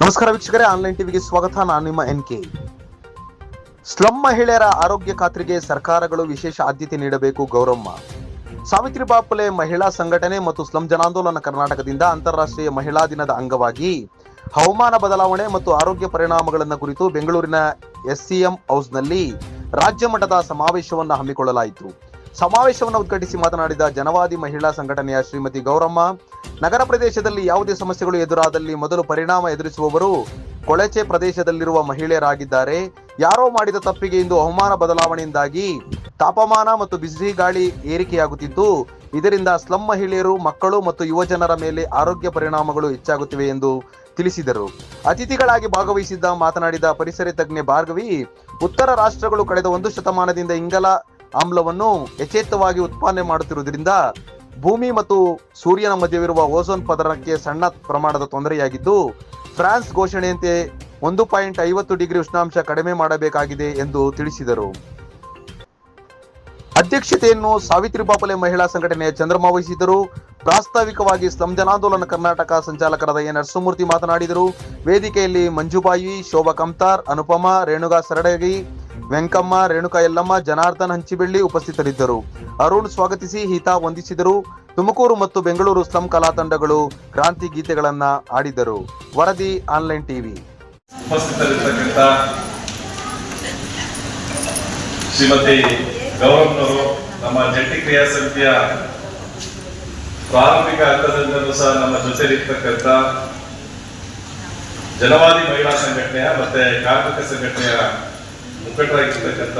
ನಮಸ್ಕಾರ ವೀಕ್ಷಕರೇ ಆನ್ಲೈನ್ ಟಿವಿಗೆ ಸ್ವಾಗತ. ನಾನು ನಿಮ್ಮ ಎನ್ ಕೆ ಸ್ಲಂ ಮಹಿಳೆಯರ ಆರೋಗ್ಯ ಖಾತ್ರಿಗೆ ಸರ್ಕಾರಗಳು ವಿಶೇಷ ಆದ್ಯತೆ ನೀಡಬೇಕು ಗೌರಮ್ಮ. ಸಾವಿತ್ರಿಬಾ ಫುಲೆ ಮಹಿಳಾ ಸಂಘಟನೆ ಮತ್ತು ಸ್ಲಂ ಜನಾಂದೋಲನ ಕರ್ನಾಟಕದಿಂದ ಅಂತಾರಾಷ್ಟ್ರೀಯ ಮಹಿಳಾ ದಿನದ ಅಂಗವಾಗಿ ಹವಾಮಾನ ಬದಲಾವಣೆ ಮತ್ತು ಆರೋಗ್ಯ ಪರಿಣಾಮಗಳನ್ನು ಕುರಿತು ಬೆಂಗಳೂರಿನ ಎಸ್ಸಿಎಂ ಹೌಸ್ನಲ್ಲಿ ರಾಜ್ಯ ಮಟ್ಟದ ಸಮಾವೇಶವನ್ನು ಹಮ್ಮಿಕೊಳ್ಳಲಾಯಿತು. ಸಮಾವೇಶವನ್ನು ಉದ್ಘಾಟಿಸಿ ಮಾತನಾಡಿದ ಜನವಾದಿ ಮಹಿಳಾ ಸಂಘಟನೆಯ ಶ್ರೀಮತಿ ಗೌರಮ್ಮ, ನಗರ ಪ್ರದೇಶದಲ್ಲಿ ಯಾವುದೇ ಸಮಸ್ಯೆಗಳು ಎದುರಾದಲ್ಲಿ ಮೊದಲು ಪರಿಣಾಮ ಎದುರಿಸುವವರು ಕೊಳಚೆ ಪ್ರದೇಶದಲ್ಲಿರುವ ಮಹಿಳೆಯರಾಗಿದ್ದಾರೆ. ಯಾರೋ ಮಾಡಿದ ತಪ್ಪಿಗೆ ಇಂದು ಹವಾಮಾನ ಬದಲಾವಣೆಯಿಂದಾಗಿ ತಾಪಮಾನ ಮತ್ತು ಬಿಸಿ ಗಾಳಿ ಏರಿಕೆಯಾಗುತ್ತಿದ್ದು, ಇದರಿಂದ ಸ್ಲಂ ಮಹಿಳೆಯರು, ಮಕ್ಕಳು ಮತ್ತು ಯುವಜನರ ಮೇಲೆ ಆರೋಗ್ಯ ಪರಿಣಾಮಗಳು ಹೆಚ್ಚಾಗುತ್ತಿವೆ ಎಂದು ತಿಳಿಸಿದರು. ಅತಿಥಿಗಳಾಗಿ ಭಾಗವಹಿಸಿದ್ದ ಮಾತನಾಡಿದ ಪರಿಸರ ತಜ್ಞೆ ಭಾರ್ಗವಿ, ಉತ್ತರ ರಾಷ್ಟ್ರಗಳು ಕಳೆದ ಒಂದು ಶತಮಾನದಿಂದ ಇಂಗಲ ಆಮ್ಲವನ್ನು ಯಥೇತವಾಗಿ ಉತ್ಪಾದನೆ ಮಾಡುತ್ತಿರುವುದರಿಂದ ಭೂಮಿ ಮತ್ತು ಸೂರ್ಯನ ಮಧ್ಯವಿರುವ ಓಝೋನ್ ಪದರಕ್ಕೆ ಸಣ್ಣ ಪ್ರಮಾಣದ ತೊಂದರೆಯಾಗಿದ್ದು, ಫ್ರಾನ್ಸ್ ಘೋಷಣೆಯಂತೆ ಒಂದು ಪಾಯಿಂಟ್ ಐವತ್ತು ಡಿಗ್ರಿ ಉಷ್ಣಾಂಶ ಕಡಿಮೆ ಮಾಡಬೇಕಾಗಿದೆ ಎಂದು ತಿಳಿಸಿದರು. ಅಧ್ಯಕ್ಷತೆಯನ್ನು ಸಾವಿತ್ರಿ ಬಾಪಲೆ ಮಹಿಳಾ ಸಂಘಟನೆಯ ಚಂದ್ರಮ ವಹಿಸಿದರು ಪ್ರಾಸ್ತಾವಿಕವಾಗಿ ಸ್ಲಂ ಜನಾಂದೋಲನ ಕರ್ನಾಟಕ ಸಂಚಾಲಕರಾದ ಎ ನರಸಿಂಹಮೂರ್ತಿ ಮಾತನಾಡಿದರು. ವೇದಿಕೆಯಲ್ಲಿ ಮಂಜುಬಾಯಿ, ಶೋಭಾ ಕಮ್ತಾರ್, ಅನುಪಮಾ, ರೇಣುಗಾ ಸರಡಗಿ ವೆಂಕಮ್ಮ, ರೇಣುಕಾ, ಯಲ್ಲಮ್ಮ, ಜನಾರ್ದನ್ ಹಂಚಿಬೆಳ್ಳಿ ಉಪಸ್ಥಿತರಿದ್ದರು. ಅರುಣ್ ಸ್ವಾಗತಿಸಿ ಹಿತಾ ವಂದಿಸಿದರು. ತುಮಕೂರು ಮತ್ತು ಬೆಂಗಳೂರು ಸ್ಲಂ ಕಲಾ ತಂಡಗಳು ಕ್ರಾಂತಿ ಗೀತೆಗಳನ್ನ ಆಡಿದರು ವರದಿ ಆನ್ಲೈನ್ ಟಿವಿ. ಶ್ರೀಮತಿ ಗೌರವ್ನವರು ನಮ್ಮ ಜಂಟಿ ಕ್ರಿಯಾ ಸಮಿತಿಯ ಪ್ರಾರಂಭಿಕ ಹಂತದಿಂದಲೂ ಸಹ ನಮ್ಮ ಜೊತೆಲಿರ್ತಕ್ಕಂಥ ಜನವಾದಿ ಮಹಿಳಾ ಸಂಘಟನೆಯ ಮತ್ತೆ ಕಾರ್ಮಿಕ ಸಂಘಟನೆಯ ಮುಖಂಡರಾಗಿರ್ತಕ್ಕಂಥ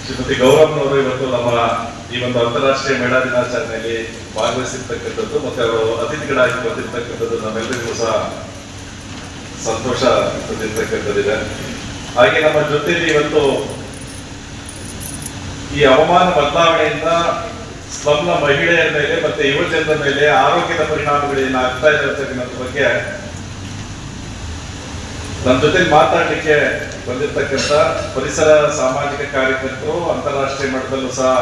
ಶ್ರೀಮತಿ ಗೌರವ್ನವರು ಇವತ್ತು ನಮ್ಮ ಈ ಒಂದು ಅಂತಾರಾಷ್ಟ್ರೀಯ ಮಹಿಳಾ ದಿನಾಚರಣೆಯಲ್ಲಿ ಭಾಗವಹಿಸಿರ್ತಕ್ಕಂಥದ್ದು ಮತ್ತೆ ಅವರು ಅತಿಥಿಗಳಾಗಿ ಬಂದಿರ್ತಕ್ಕಂಥದ್ದು ನಮ್ಮೆಲ್ಲರಿಗೂ ಸಹ ಸಂತೋಷ ತಂದಿರ್ತಕ್ಕಂಥದ್ದಿದೆ ಹಾಗೆ ನಮ್ಮ ಜೊತೆಯಲ್ಲಿ ಇವತ್ತು ಈ ಹವಾಮಾನ ಬದಲಾವಣೆಯಿಂದ ಸ್ವಲ್ಪ ಮಹಿಳೆಯರ ಮೇಲೆ ಮತ್ತೆ ಯುವಜನರ ಮೇಲೆ ಆರೋಗ್ಯದ ಪರಿಣಾಮಗಳು ಏನಾಗ್ತಾ ಇದೆ ಅಂತಕ್ಕಂಥ ಬಗ್ಗೆ ನಮ್ಮ ಜೊತೆ ಮಾತಾಡಲಿಕ್ಕೆ ಬಂದಿರತಕ್ಕಂಥ ಪರಿಸರ ಸಾಮಾಜಿಕ ಕಾರ್ಯಕರ್ತರು, ಅಂತಾರಾಷ್ಟ್ರೀಯ ಮಟ್ಟದಲ್ಲೂ ಸಹ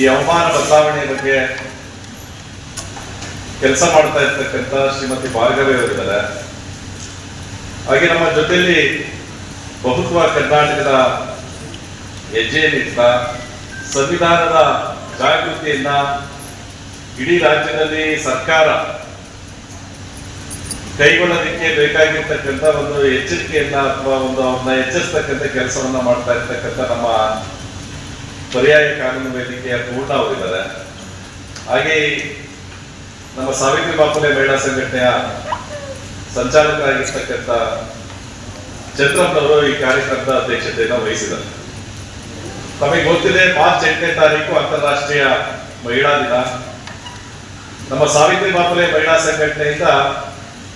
ಈ ಹವಾಮಾನ ಬದಲಾವಣೆ ಬಗ್ಗೆ ಕೆಲಸ ಮಾಡ್ತಾ ಇರ್ತಕ್ಕಂಥ ಶ್ರೀಮತಿ ಭಾರ್ಗವಿ ಅವರಿದ್ದಾರೆ. ಹಾಗೆ ನಮ್ಮ ಜೊತೆಯಲ್ಲಿ ಬಹುತ್ವ ಕರ್ನಾಟಕದ ಹೆಜ್ಜೆಯಲ್ಲಿತ್ತ ಸಂವಿಧಾನದ ಜಾಗೃತಿಯನ್ನ ಇಡೀ ರಾಜ್ಯದಲ್ಲಿ ಸರ್ಕಾರ ಕೈಗೊಳ್ಳೋದಕ್ಕೆ ಬೇಕಾಗಿರ್ತಕ್ಕಂಥ ಒಂದು ಎಚ್ಚರಿಕೆಯನ್ನ ಅಥವಾ ಒಂದು ಅವ್ರನ್ನ ಎಚ್ಚರಿಸ್ತಕ್ಕಂಥ ಕೆಲಸವನ್ನ ಮಾಡ್ತಾ ಇರ್ತಕ್ಕಂಥ ನಮ್ಮ ಪರ್ಯಾಯ ಕಾನೂನು ವೇದಿಕೆಯ ಪೂರ್ಣ ಅವರಿದ್ದಾರೆ ಹಾಗೆ ನಮ್ಮ ಸಾವಿತ್ರಿ ಬಾಪುಲೆ ಮಹಿಳಾ ಸಂಘಟನೆಯ ಸಂಚಾಲಕರಾಗಿರ್ತಕ್ಕಂಥ ಚಂದ್ರಪ್ಪನವರು ಈ ಕಾರ್ಯಕ್ರಮದ ಅಧ್ಯಕ್ಷತೆಯನ್ನು ವಹಿಸಿದರು ತಮಗೆ ಗೊತ್ತಿದೆ, ಮಾರ್ಚ್ ಎಂಟನೇ ತಾರೀಕು ಅಂತಾರಾಷ್ಟ್ರೀಯ ಮಹಿಳಾ ದಿನ. ನಮ್ಮ ಸಾವಿತ್ರಿ ಬಾಪುಲೆ ಮಹಿಳಾ ಸಂಘಟನೆಯಿಂದ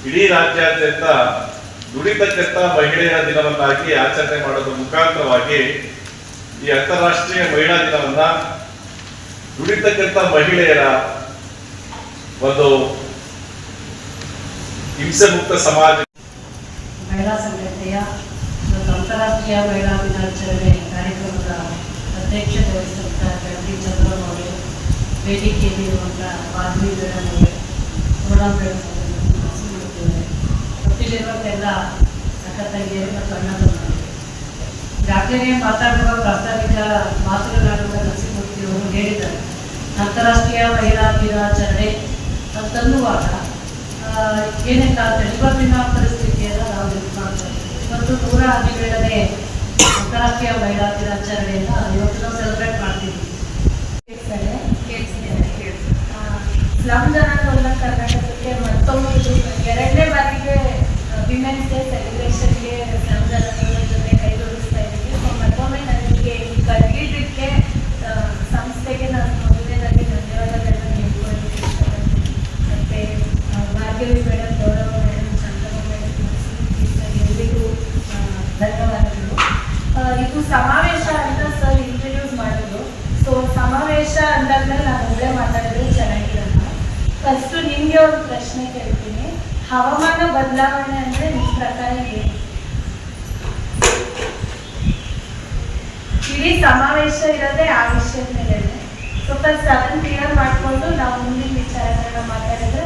ಇಡೀ ರಾಜ್ಯಾದ್ಯಂತ ದುಡಿತಕ್ಕಂತ ಮಹಿಳೆಯರ ದಿನವನ್ನಾಗಿ ಆಚರಣೆ ಮಾಡೋದ್ರ ಮುಖಾಂತರವಾಗಿ ಈ ಅಂತಾರಾಷ್ಟ್ರೀಯ ಮಹಿಳಾ ದಿನವನ್ನ ದುಡಿತಕ್ಕಂತ ಮಹಿಳೆಯರ ಒಂದು ಹಿಂಸೆ ಮುಕ್ತ ಸಮಾಜ ಮಹಿಳಾ ಸಂಘಟನೆಯ ಅಂತಾರಾಷ್ಟ್ರೀಯ ಮಹಿಳಾ ದಿನಾಚರಣೆ ಕಾರ್ಯಕ್ರಮದ ಅಧ್ಯಕ್ಷತೆ ವಹಿಸಿದಂತಹ ಜಗದೀಶ್ ಚಂದ್ರ ಅವರು ವೇದಿಕೆಯಲ್ಲಿರುವಂತಹ ಪ್ರೋಗ್ರಾಮ್ ಮೇಡಮ್ ಅವರೇ ಒಟ್ಟಿಲಿರುವಂಥ ಎಲ್ಲ ಅಕ್ಕ ತಂಗಿಯರು ಮತ್ತು ಅಣ್ಣ ಈಗಾಗಲೇ ಮಾತಾಡುವ ಪ್ರಾಸ್ತಾವಿಕ ಮಾತುಗಳಾಡುವ ನರಸಿಂಹಮೂರ್ತಿ ಅವರು ಹೇಳಿದ್ದಾರೆ. ಅಂತಾರಾಷ್ಟ್ರೀಯ ಮಹಿಳಾ ದಿನಾಚರಣೆ ಅಂತನ್ನುವಾಗ ಅಂದ್ರೆ ಇವತ್ತಿನ ಪರಿಸ್ಥಿತಿಯನ್ನು ನಾವು ಇದು ಮಾಡ್ತಾ ಇದ್ದೀವಿ. ಇವತ್ತು ನೂರ ಹದಿನೇಳನೇ ಅಂತಾರಾಷ್ಟ್ರೀಯ ಮಹಿಳಾ ದಿನಾಚರಣೆಯನ್ನು ಇವತ್ತು ನಾವು ಸೆಲೆಬ್ರೇಟ್ ಮಾಡ್ತೀವಿ. ಸ್ಲಮ್ ಜನ ಕರ್ನಾಟಕಕ್ಕೆ ಮತ್ತೊಮ್ಮೆ ಇದು ಎರಡನೇ ಬಾರಿಗೆ ವಿಮೆನ್ಸ್ ಡೇ ಸೆಲೆಬ್ರೇಷನ್ಗೆ ಜನಾಂದೋಲನ ಜೊತೆ ಕೈ ಜೋಡಿಸ್ತಾ ಇದ್ದೀವಿ. ಸೊ ಮತ್ತೊಮ್ಮೆ ನನಗೆ ಈ ಸಂಸ್ಥೆಗೆ ನಾನು ಮೊದಲನೇದಾಗಿ ಧನ್ಯವಾದಗಳನ್ನು ಹೇಳ್ಕೊಳ್ಳಿ ಇಷ್ಟಪಡ್ತೀನಿ ಮತ್ತು ಭಾರ್ಗವಿ ಮೇಡಮ್ ಗೌರವ ಮೇಡಮ್ ಚಂದ್ರಮ್ಮ ಮೇಡಮ್ ಎಲ್ಲರಿಗೂ ಧನ್ಯವಾದಗಳು. ಇದು ಸಮಾವೇಶ ಅಂತ ಸರ್ ಇಂಟ್ರಡ್ಯೂಸ್ ಮಾಡಿದ್ರು. ಸೊ ಸಮಾವೇಶ ಅಂದಾದ್ಮೇಲೆ ನಾನು ಒಳ್ಳೆ ಮಾತಾಡಿದ್ರೆ ಚೆನ್ನಾಗಿರಲ್ಲ. ಫಸ್ಟು ನಿಮಗೆ ಒಂದು ಪ್ರಶ್ನೆ ಕೇಳ್ತೀನಿ. ಹವಾಮಾನ ಬದಲಾವಣೆ ಅಂದ್ರೆ ನಿಮ್ಮ ಪ್ರಕಾರ ಏನು? ಇಡೀ ಸಮಾವೇಶ ಇರೋದೇ ಆ ವಿಷಯದ ಮೇಲೆ ಸೊ ಫಸ್ಟ್ ಕ್ಲಿಯರ್ ಮಾಡಿಕೊಂಡು ನಾವು ಮುಂದಿನ ವಿಚಾರಗಳನ್ನ ಮಾತಾಡಿದ್ರೆ